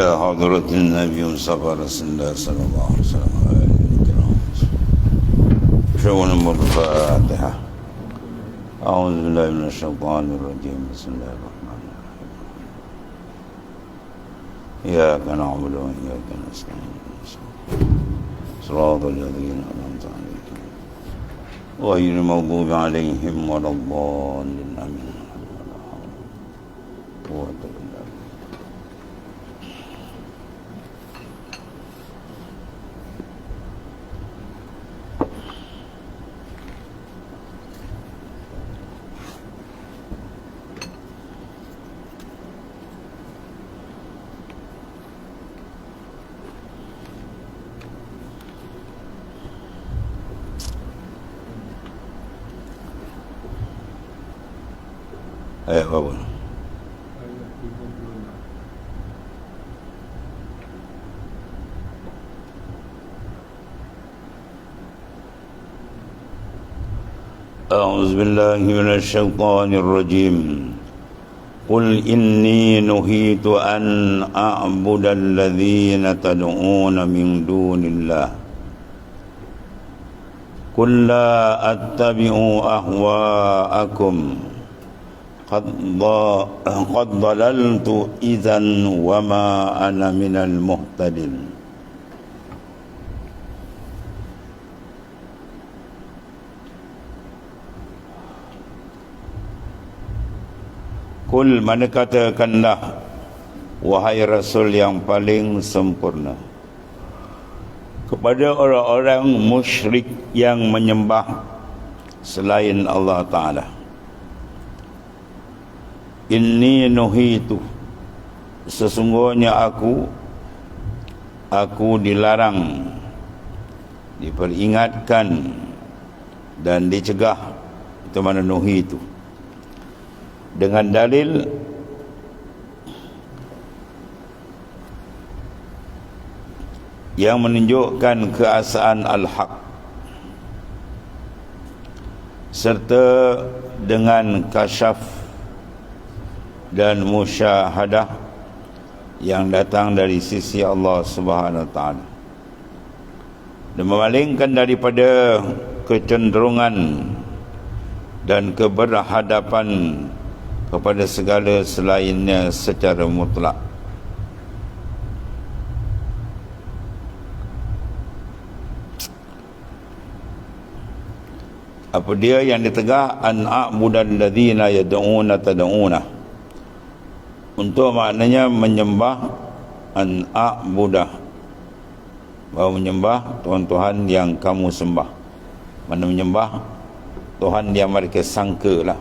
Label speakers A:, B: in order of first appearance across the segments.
A: حضرة النبي مصطفى رسول الله صلى الله عليه وسلم شغل الفاتحة؟ أعوذ بالله من الشيطان الرجيم. بسم الله الرحمن الرحيم. إياك نعبد وإياك نستعين. صراط الذين أنعمت عليهم غير المغضوب عليهم ولا الضالين. آمين. قوة Ayat berapa? أعوذ بالله من الشيطان الرجيم. قل إني نهيت أن أعبد الذين تدعون من دون الله. قل لا أتبع أهواءكم. قد ض- قد ضللت إذا وما أنا من المهتدين Kul mana katakanlah Wahai Rasul yang paling sempurna Kepada orang-orang musyrik yang menyembah Selain Allah Ta'ala Inni nuhitu Sesungguhnya aku Aku dilarang Diperingatkan Dan dicegah. Itu mana nuhitu dengan dalil yang menunjukkan keasaan al-haq serta dengan kasyaf dan musyahadah yang datang dari sisi Allah Subhanahu wa taala dan memalingkan daripada kecenderungan dan keberhadapan kepada segala selainnya secara mutlak. Apa dia yang ditegah an a'budal ladzina yad'una tad'una. Untuk maknanya menyembah an a'budah. Bahawa menyembah Tuhan-Tuhan yang kamu sembah. Mana menyembah Tuhan yang mereka sangka lah.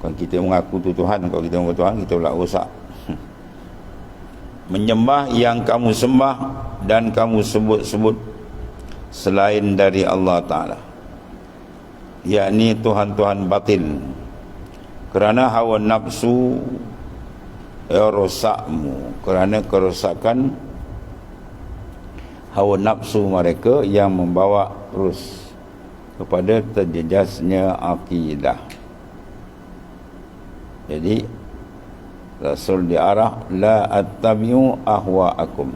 A: Kalau kita mengaku tu Tuhan, kalau kita mengaku Tuhan, kita pula rosak. Menyembah yang kamu sembah dan kamu sebut-sebut selain dari Allah Ta'ala. Yakni Tuhan-Tuhan batil. Kerana hawa nafsu rosakmu. Kerana kerosakan hawa nafsu mereka yang membawa terus kepada terjejasnya akidah. Jadi Rasul diarah la attabi'u ahwa'akum.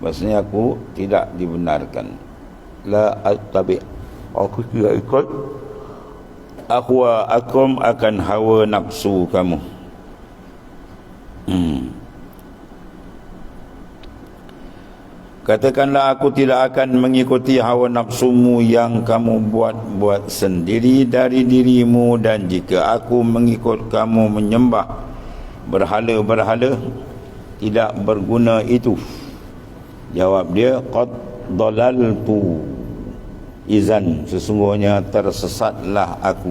A: Maksudnya aku tidak dibenarkan. La attabi' aku tidak ikut ahwa'akum akan hawa nafsu kamu. Hmm. Katakanlah aku tidak akan mengikuti hawa nafsumu yang kamu buat-buat sendiri dari dirimu dan jika aku mengikut kamu menyembah berhala-berhala tidak berguna itu. Jawab dia qad dalaltu izan sesungguhnya tersesatlah aku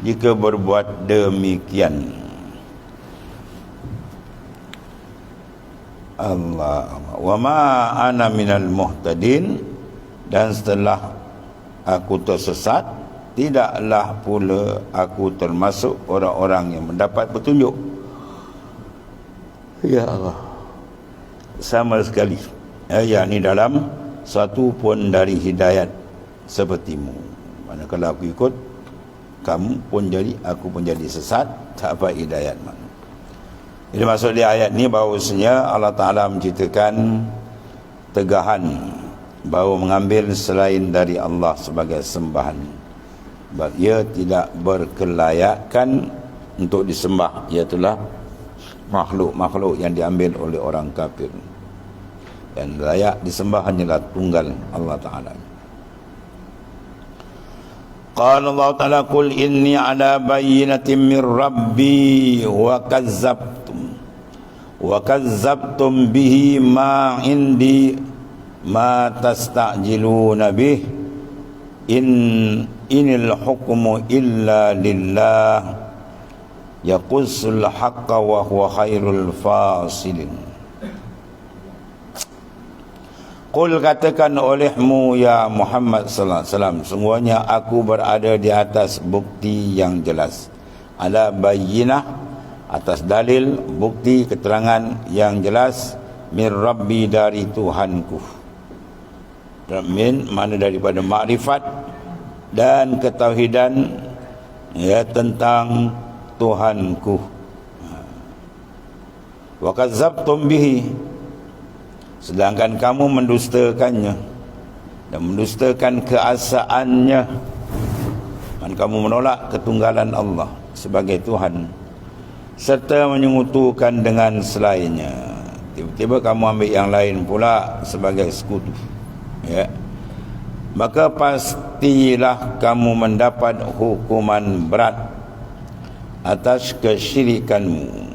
A: jika berbuat demikian. Allah. Wa ma ana minal muhtadin. Dan setelah aku tersesat tidaklah pula aku termasuk orang-orang yang mendapat petunjuk. Ya Allah. Sama sekali. Ya, yakni dalam satu pun dari hidayat sepertimu. Manakala aku ikut kamu pun jadi aku pun jadi sesat. Tak apa hidayat mana jadi maksud dia ayat ni bahawasanya Allah Ta'ala menceritakan tegahan bahawa mengambil selain dari Allah sebagai sembahan. Sebab ia tidak berkelayakan untuk disembah. Iaitulah makhluk-makhluk yang diambil oleh orang kafir. dan layak disembah hanyalah tunggal Allah Ta'ala. Qala Allah Ta'ala تعالى inni ala على بينة Rabbi wa kazzab wa kazzabtum bihi ma indi ma tastajiluna bih. In inil hukmu illa lillah. Yaqussul haqqa wa huwa khairul fasilin. Qul katakan olehmu ya Muhammad sallallahu alaihi wasallam sungguhnya aku berada di atas bukti yang jelas. Ala bayyinah atas dalil bukti keterangan yang jelas min rabbi dari Tuhanku. Min mana daripada makrifat dan ketauhidan ya tentang Tuhanku. Wa kazzabtum bihi. Sedangkan kamu mendustakannya dan mendustakan keasaannya. Dan kamu menolak ketunggalan Allah sebagai Tuhan serta menyekutukan dengan selainnya. Tiba-tiba kamu ambil yang lain pula sebagai sekutu. Ya. Maka pastilah kamu mendapat hukuman berat atas kesyirikanmu.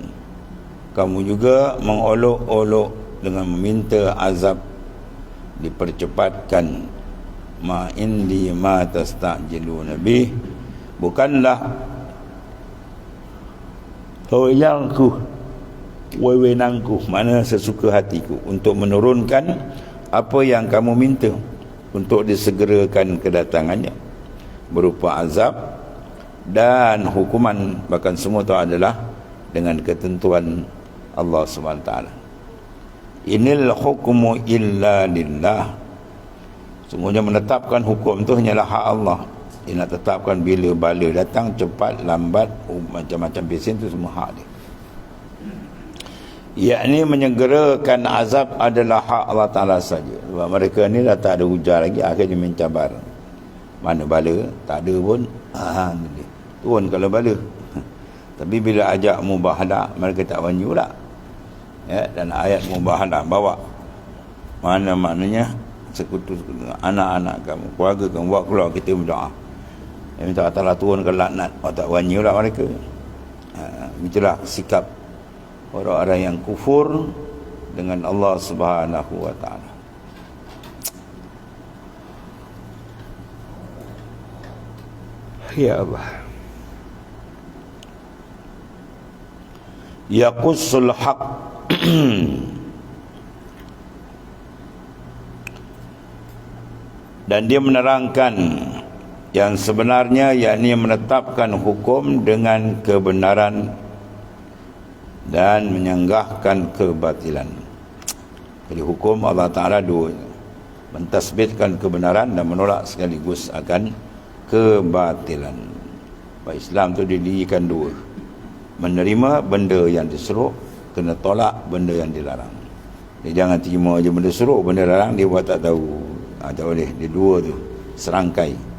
A: Kamu juga mengolok-olok dengan meminta azab. Dipercepatkan. Ma indi ma tastajilu nabi bukanlah hoyangku wewenangku mana sesuka hatiku untuk menurunkan apa yang kamu minta untuk disegerakan kedatangannya. Berupa azab dan hukuman bahkan semua itu adalah dengan ketentuan Allah SWT Inil hukmu illa lillah. Semuanya menetapkan hukum itu hanyalah hak Allah Dia nak tetapkan bila bala datang cepat, lambat oh, Macam-macam pesen itu semua hak dia. Yakni menyegerakan azab adalah hak Allah Ta'ala saja. Sebab mereka ni dah tak ada hujan lagi Akhirnya mencabar Mana bala? Tak ada pun. Ah, Turun kalau bala. Tapi bila ajak mubahadah Mereka tak banyak pula. Ya, dan ayat mubahalah bawa. Mana maknanya? Sekutu anak-anak kamu keluarga kamu buat keluar kita berdoa yang minta Allah turunkan laknat. Orang tak wani lah mereka. Ha, itulah sikap orang-orang yang kufur dengan Allah subhanahu wa ta'ala. Ya Allah. Yaqussul haqq dan dia menerangkan yang sebenarnya yakni menetapkan hukum dengan kebenaran dan menyanggahkan kebatilan. Jadi hukum Allah Ta'ala dua mentasbitkan kebenaran dan menolak sekaligus akan kebatilan. Islam itu didirikan dua. Menerima benda yang disuruh kena tolak benda yang dilarang. Dia jangan terima aja benda suruh benda larang dia buat tak tahu. Ha, tak boleh. Dia dua tu. Serangkai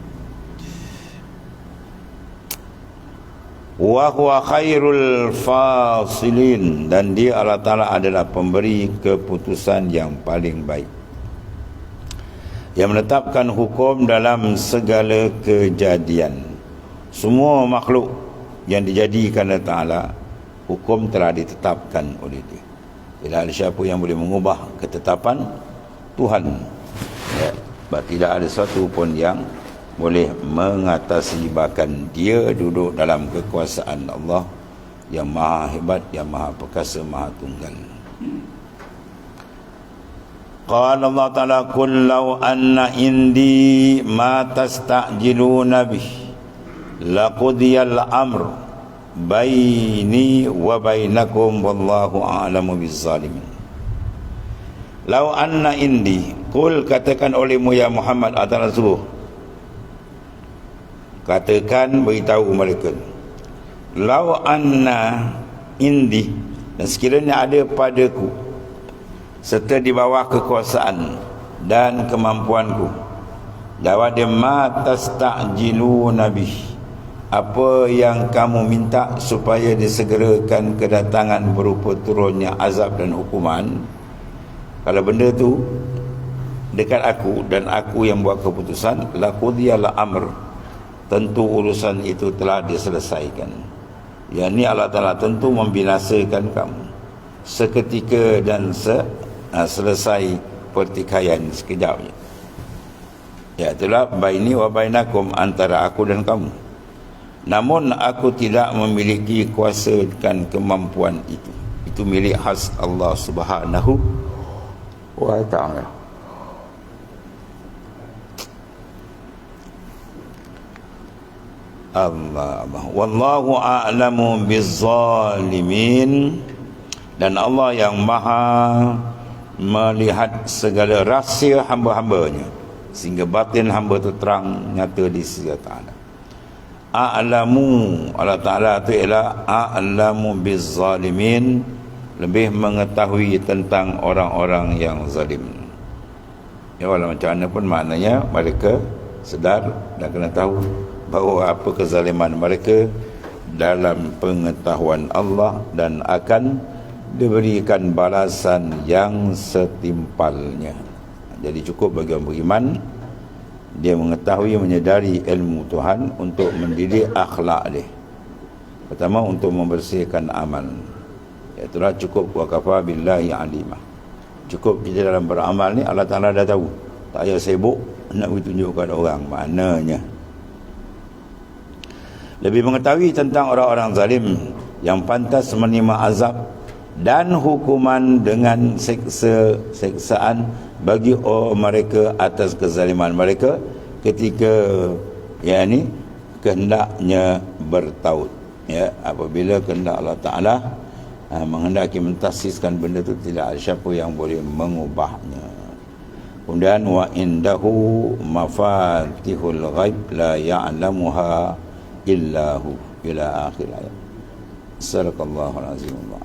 A: wa huwa khairul fasilin. Dan dia Allah Taala adalah pemberi keputusan yang paling baik. Yang menetapkan hukum dalam segala kejadian. Semua makhluk yang dijadikan Allah Taala hukum telah ditetapkan oleh dia. Bila ada siapa yang boleh mengubah ketetapan Tuhan. Ya, tidak ada satu pun yang boleh mengatasi bahkan dia duduk dalam kekuasaan Allah yang maha hebat yang maha perkasa maha tunggal. Qala Allah Ta'ala Qul law anna indi ma tasta'jiluna bih laqudiyal amru baini wa bainakum wallahu a'lamu bizzalimin. Lau anna indi Kul katakan olehmu ya Muhammad atau Rasul Katakan beritahu mereka Lau anna indi dan sekiranya ada padaku serta di bawah kekuasaan dan kemampuanku Jawab dia ma tastajilu nabi apa yang kamu minta supaya disegerakan kedatangan berupa turunnya azab dan hukuman? Kalau benda tu dekat aku dan aku yang buat keputusan laqudiyalah amr tentu urusan itu telah diselesaikan yang ini Allah Ta'ala tentu membinasakan kamu seketika dan se, uh, selesai pertikaian sekejap Ya itulah baini wa bainakum antara aku dan kamu. Namun aku tidak memiliki kuasa dan kemampuan itu. Itu milik khas Allah Subhanahu wa taala. Allah. Wallahu a'lamu bizzalimin dan Allah yang maha melihat segala rahsia hamba-hambanya. Sehingga batin hamba tu terang nyata di sisi Allah Ta'ala. A'lamu Allah Ta'ala tu ialah a'lamu bizzalimin lebih mengetahui tentang orang-orang yang zalim. Ya walau macam mana pun maknanya mereka sedar dan kena tahu bahawa apa kezaliman mereka dalam pengetahuan Allah dan akan diberikan balasan yang setimpalnya jadi cukup bagi orang beriman dia mengetahui menyedari ilmu Tuhan untuk mendidik akhlak dia. Pertama untuk membersihkan amal. Itulah cukup wa kafa billahi alimah. Cukup kita dalam beramal ni Allah Taala dah tahu. Tak payah sibuk nak bertunjuk kepada orang maknanya. Lebih mengetahui tentang orang-orang zalim yang pantas menerima azab dan hukuman dengan seksa seksaan bagi oh mereka atas kezaliman mereka ketika ya ini kehendaknya bertaut ya. Apabila kehendak Allah Taala uh, menghendaki mentasiskan benda itu tidak ada siapa yang boleh mengubahnya. Kemudian wa indahu mafatihul ghaib la ya'lamuha إلا هو إلى آخر الآية. صدق الله العظيم الله